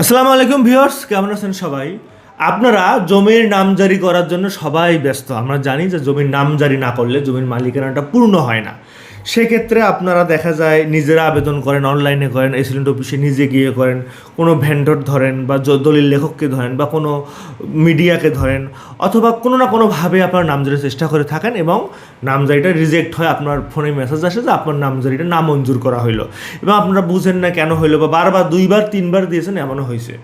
আসসালামু আলাইকুম ভিউয়ার্স, কেমন আছেন সবাই? আপনারা জমির নামজারি করার জন্য সবাই ব্যস্ত। আমরা জানি যে জমির নামজারি না করলে জমির মালিকানাটা পূর্ণ হয় না। সেক্ষেত্রে আপনারা দেখা যায় নিজেরা আবেদন করেন অনলাইনে করেন এসিডেন্ট অফিসে নিজে গিয়ে করেন, কোনো ভেন্ডর ধরেন বা দলিল লেখককে ধরেন বা কোনো মিডিয়াকে ধরেন অথবা কোনো না কোনোভাবে আপনার নামজারির চেষ্টা করে থাকেন এবং নামজারিটা রিজেক্ট হয়। আপনার ফোনে মেসেজ আসে যে আপনার নামজারিটা নামঞ্জুর করা হইল এবং আপনারা বুঝেন না কেন হইল বা বারবার, দুইবার, তিনবার দিয়েছেন, এমনও হয়েছে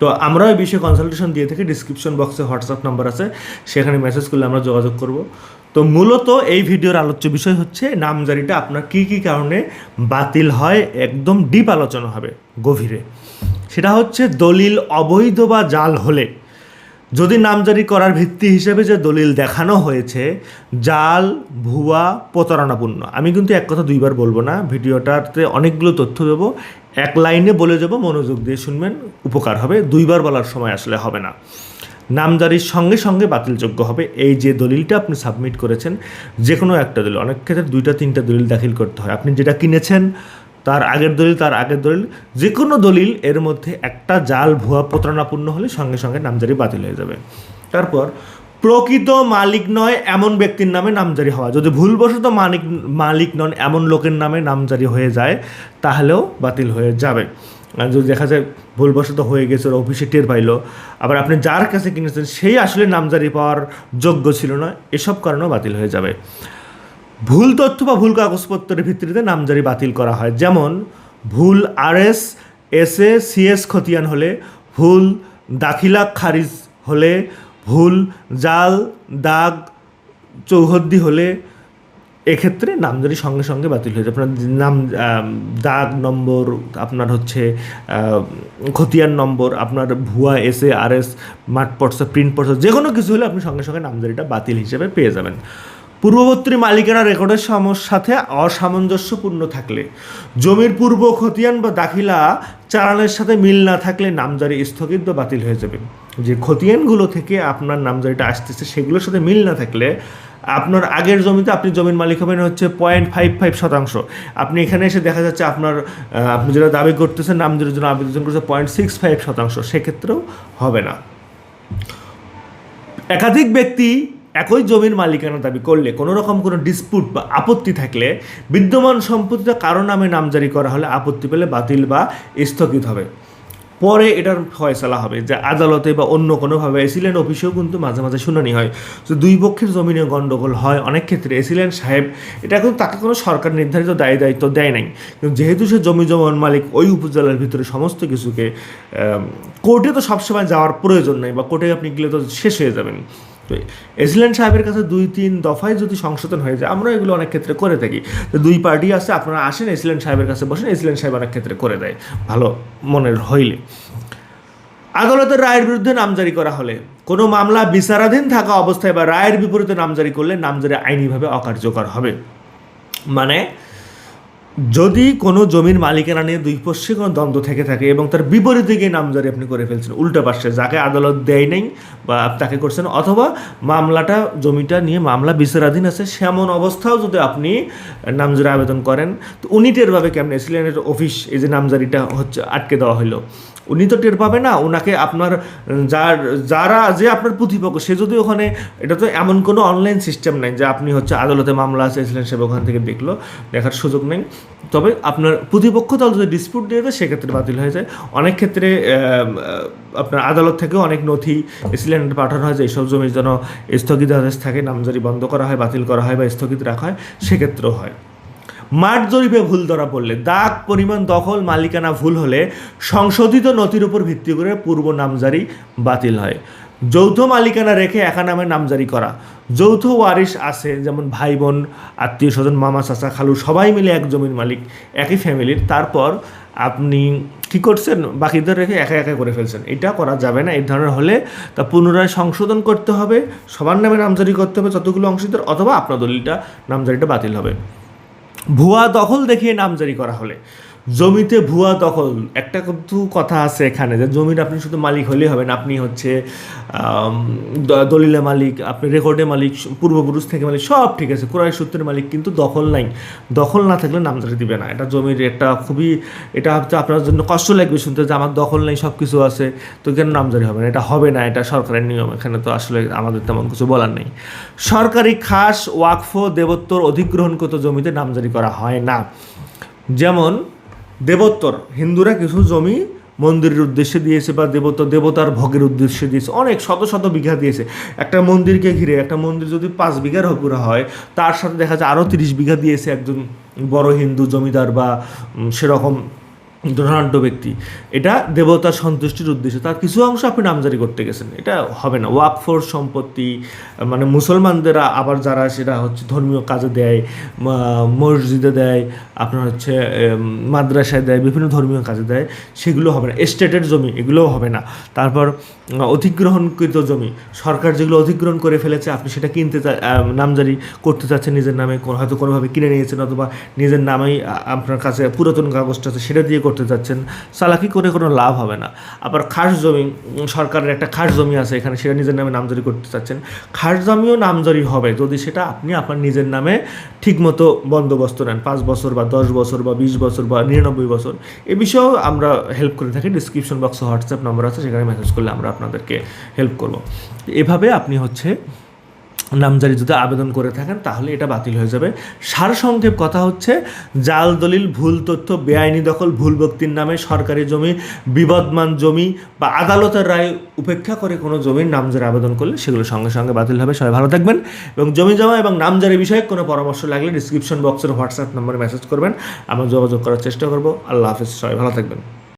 তো আমরা এই বিষয়ে কনসালটেশন দিয়ে থাকি। ডিসক্রিপশন বক্সে হোয়াটসঅ্যাপ নাম্বার আছে। সেখানে মেসেজ করলে আমরা যোগাযোগ করব। তো মূলত এই ভিডিওর আলোচ্য বিষয় হচ্ছে নামজারিটা আপনার কী কী কারণে বাতিল হয়, একদম ডিপ আলোচনা হবে গভীরে। সেটা হচ্ছে দলিল অবৈধ বা জাল হলে। যদি নামজারি করার ভিত্তি হিসেবে যে দলিল দেখানো হয়েছে, জাল, ভুয়া, প্রতারণাপূর্ণ। আমি কিন্তু এক কথা দুইবার বলব না, ভিডিওটাতে অনেকগুলো তথ্য দেবো, এক লাইনে বলে যাব মনোযোগ দিয়ে শুনবেন, উপকার হবে। দুইবার বলার সময় আসলে হবে না। নামজারির সঙ্গে সঙ্গে বাতিলযোগ্য হবে। এই যে দলিলটা আপনি সাবমিট করেছেন যে কোনো একটা দলিল, অনেক ক্ষেত্রে দুইটা, তিনটা দলিল দাখিল করতে হয়। আপনি যেটা কিনেছেন, তার আগের দলিল, তার আগের দলিল যে কোনো দলিল, এর মধ্যে একটা জাল ভুয়া প্রতারণাপূর্ণ হলে সঙ্গে সঙ্গে নামজারি বাতিল হয়ে যাবে। তারপর, প্রকৃত মালিক নয় এমন ব্যক্তির নামে নামজারি হওয়া। যদি ভুলবশত মালিক মালিক নন এমন লোকের নামে নামজারি হয়ে যায়, তাহলেও বাতিল হয়ে যাবে। যদি দেখা যায় ভুলবশত হয়ে গেছে, ওরা অফিসে টের পাইলো, আবার আপনি যার কাছে কিনেছেন, সেই আসলে নামজারি পাওয়ার যোগ্য ছিল না, এসব কারণেও বাতিল হয়ে যাবে। ভুল তথ্য বা ভুল কাগজপত্রের ভিত্তিতে নামজারি বাতিল করা হয়। যেমন, ভুল আরএস এস এ সিএস খতিয়ান হলে, ভুল দাখিলা খারিজ হলে, ভুল জাল, দাগ, চৌহদ্দি হলে এক্ষেত্রে নামজারি সঙ্গে সঙ্গে বাতিল হয়ে যায়। আপনার নাম দাগ নম্বর, আপনার হচ্ছে খতিয়ান নম্বর, আপনার ভুয়া এস এ আর এস মাঠ প্রিন্ট পড়ছে যে কোনো কিছু হলে আপনি সঙ্গে সঙ্গে নামজারিটা বাতিল হিসেবে পেয়ে যাবেন। পূর্ববর্তী মালিকানা রেকর্ডের সাথে অসামঞ্জস্যপূর্ণ থাকলে, জমির পূর্ব খতিয়ান বা দাখিলা চালানের সাথে মিল না থাকলে নামজারি স্থগিত বা বাতিল হয়ে যাবে। যে খতিয়ানগুলো থেকে আপনার নামজারিটা আসতেছে, সেগুলোর সাথে মিল না থাকলে আপনার আগের জমিতে আপনি জমির মালিক হবেন হচ্ছে পয়েন্ট ফাইভ ফাইভ শতাংশ। আপনি এখানে এসে দেখা যাচ্ছে আপনার আপনি যেটা দাবি করতেছেন, নামজারির জন্য আবেদন করছে পয়েন্ট সিক্স ফাইভ শতাংশ, সেক্ষেত্রেও হবে না। একাধিক ব্যক্তি একই জমির মালিকানা দাবি করলে, কোনো রকম কোনো ডিসপুট বা আপত্তি থাকলে বিদ্যমান সম্পত্তিটা কারও নামে নামজারি করা হলে আপত্তি পেলে বাতিল বা স্থগিত হবে। পরে এটার ফয়সলা হবে যে আদালতে বা অন্য কোনোভাবে এসিলেন্ট অফিসেও কিন্তু মাঝে মাঝে শুনানি হয়। তো দুই পক্ষের জমিনে গণ্ডগোল হয়, অনেক ক্ষেত্রে এসিলেন্ট সাহেব এটা কিন্তু তাকে কোনো সরকার নির্ধারিত দায় দায়িত্ব দেয় নাই। কিন্তু যেহেতু সে জমি জমান মালিক, ওই উপজেলার ভিতরে সমস্ত কিছুকে কোর্টে তো সবসময় যাওয়ার প্রয়োজন নেই বা কোর্টে আপনি গেলে তো শেষ হয়ে যাবেন। তো এসিলেন্ট সাহেবের কাছে দুই, তিন দফায় যদি সংশোধন হয়ে যায় আমরা এগুলো অনেক ক্ষেত্রে করে থাকি। তো দুই পার্টি আছে, আপনারা আসেন এসিলেন্ট সাহেবের কাছে বসেন এসিলেন্ট সাহেব অনেক ক্ষেত্রে করে দেয়। ভালো মনের হইলে। আদালতের রায়ের বিরুদ্ধে নামজারি করা হলে, কোনো মামলা বিচারাধীন থাকা অবস্থায় বা রায়ের বিপরীতে নামজারি করলে নামজারি আইনিভাবে অকার্যকর হবে। মানে যদি কোনো জমির মালিকানা নিয়ে দুই পক্ষে কোনো দ্বন্দ্ব থেকে থাকে এবং তার বিপরীত দিকে নামজারি আপনি করে ফেলছেন, উল্টা পাশে যাকে আদালত দেয় নাই বা তাকে করছেন, অথবা মামলাটা, জমিটা নিয়ে মামলা বিচারাধীন আছে, সেমন অবস্থাও যদি আপনি নামজারি আবেদন করেন, তো উনি টেরভাবে কেমন এসিলেন্টের অফিস এই যে নামজারিটা হচ্ছে, আটকে দেওয়া হলো। উনি তো টের পাবে না ওনাকে আপনার, যার, যারা যে আপনার প্রতিপক্ষ, সে যদি ওখানে, এটা তো এমন কোনো অনলাইন সিস্টেম নাই যে আপনি হচ্ছে আদালতে মামলা এসিলেন্ট সাহেব ওখান থেকে দেখল, দেখার সুযোগ নেই। তবে আপনার প্রতিপক্ষ দল যদি ডিসপিউট দিয়ে দেয়, সেক্ষেত্রে বাতিল হয়ে যায়। অনেক ক্ষেত্রে আপনার আদালত থেকেও অনেক নথি সিলিন্ডার পাঠানো হয় যে এইসব জমির জন্য স্থগিতাদেশ থাকে, নামজারি বন্ধ করা হয়, বাতিল করা হয় বা স্থগিত রাখা হয়, সেক্ষেত্রেও হয়। মাঠ জরিপে ভুল ধরা পড়লে, দাগ, পরিমাণ, দখল, মালিকানা ভুল হলে সংশোধিত নথির উপর ভিত্তি করে পূর্ব নামজারি বাতিল হয়। যৌথ মালিকানা রেখে একা নামে নামজারি করা। যৌথ ওয়ারিশ আছে, যেমন ভাই বোন, আত্মীয় স্বজন, মামা, চাচা, খালু, সবাই মিলে এক জমির মালিক, একই ফ্যামিলির। তারপর আপনি কী করছেন? বাকিদের রেখে একা একা করে ফেলছেন। এটা করা যাবে না, এই ধরনের হলে তা পুনরায় সংশোধন করতে হবে, সবার নামে নামজারি করতে হবে যতগুলো অংশীদার, অথবা আপনার দলিলটা, নামজারিটা বাতিল হবে। ভুয়া দখল দেখিয়ে নামজারি করা হলে। জমিতে ভুয়া দখল। একটা কিন্তু কথা আছে এখানে যে জমির আপনি শুধু মালিক হলেই হবে না, আপনি হচ্ছে দলিলে মালিক, আপনি রেকর্ডে মালিক, পূর্বপুরুষ থেকে মালিক, সব ঠিক আছে ক্রয় সূত্রের মালিক, কিন্তু দখল নাই। দখল না থাকলে নামজারি দিবে না। এটা জমির একটা খুবই, এটা হচ্ছে আপনার জন্য কষ্ট লাগবে শুনতে যে আমার দখল নেই সব কিছু আছে, তো কেন নামজারি হবে না? এটা হবে না, এটা সরকারের নিয়ম, এখানে তো আসলে আমাদের তেমন কিছু বলার নেই। সরকারি খাস ওয়াকফ দেবত্বর অধিগ্রহণকৃত জমিতে নামজারি করা হয় না। যেমন দেবোত্তর। হিন্দুরা কিছু জমি মন্দিরের উদ্দেশ্যে দিয়েছে বা দেবতা দেবতার ভোগের উদ্দেশ্যে দিয়েছে। অনেক শত শত বিঘা দিয়েছে। একটা মন্দিরকে ঘিরে একটা মন্দির যদি পাঁচ বিঘার হকুরা হয়, তার সাথে দেখা যায় আরও তিরিশ বিঘা দিয়েছে একজন বড় হিন্দু জমিদার বা সেরকম ধনাঢ্য ব্যক্তি। এটা দেবতার সন্তুষ্টির উদ্দেশ্যে। তার কিছু অংশ আপনি নামজারি করতে গেছেন। এটা হবে না। ওয়াক ওয়াকফোর সম্পত্তি মানে মুসলমানদের আবার যারা সেটা হচ্ছে ধর্মীয় কাজে দেয় মসজিদে দেয়, আপনার হচ্ছে মাদ্রাসায় দেয়, বিভিন্ন ধর্মীয় কাজে দেয়, সেগুলো হবে না। এস্টেটের জমি, এগুলোও হবে না। তারপর অধিগ্রহণকৃত জমি। সরকার যেগুলো অধিগ্রহণ করে ফেলেছে, আপনি সেটা কিনতে নামজারি করতে চাচ্ছেন নিজের নামে হয়তো কোনোভাবে কিনে নিয়েছেন অথবা নিজের নামেই আপনার কাছে পুরাতন কাগজটা আছে, সেটা দিয়ে চাচ্ছেন চালাকি করে কোনো লাভ হবে না। আবার খাস জমি সরকারের একটা খাস জমি আছে এখানে, সেটা নিজের নামে নামজারি করতে চাচ্ছেন খাস জমিও নামজারি হবে যদি সেটা আপনি আপনার নিজের নামে ঠিকমতো বন্দোবস্ত নেন। পাঁচ বছর বা দশ বছর বা বিশ বছর বা নিরানব্বই বছর। এ বিষয়েও আমরা হেল্প করে থাকি। ডিসক্রিপশন বক্সে হোয়াটসঅ্যাপ নম্বর আছে, সেখানে মেসেজ করলে আমরা আপনাদেরকে হেল্প করব। এভাবে আপনি হচ্ছে নামজারি যদি আবেদন করে থাকেন, তাহলে এটা বাতিল হয়ে যাবে। সারসংক্ষেপ কথা হচ্ছে, জাল দলিল, ভুল তথ্য, বেআইনি দখল, ভুল ব্যক্তির নামে সরকারি জমি, বিবদমান জমি বা আদালতের রায় উপেক্ষা করে কোনো জমির নামজারি আবেদন করলে সেগুলো সঙ্গে সঙ্গে বাতিল হবে। সবাই ভালো থাকবেন এবং জমি জমা এবং নামজারি বিষয়ে কোনো পরামর্শ লাগলে ডিসক্রিপশন বক্সের হোয়াটসঅ্যাপ নম্বরে মেসেজ করবেন। আমরা যোগাযোগ করার চেষ্টা করব। আল্লাহ হাফিজ। সবাই ভালো থাকবেন।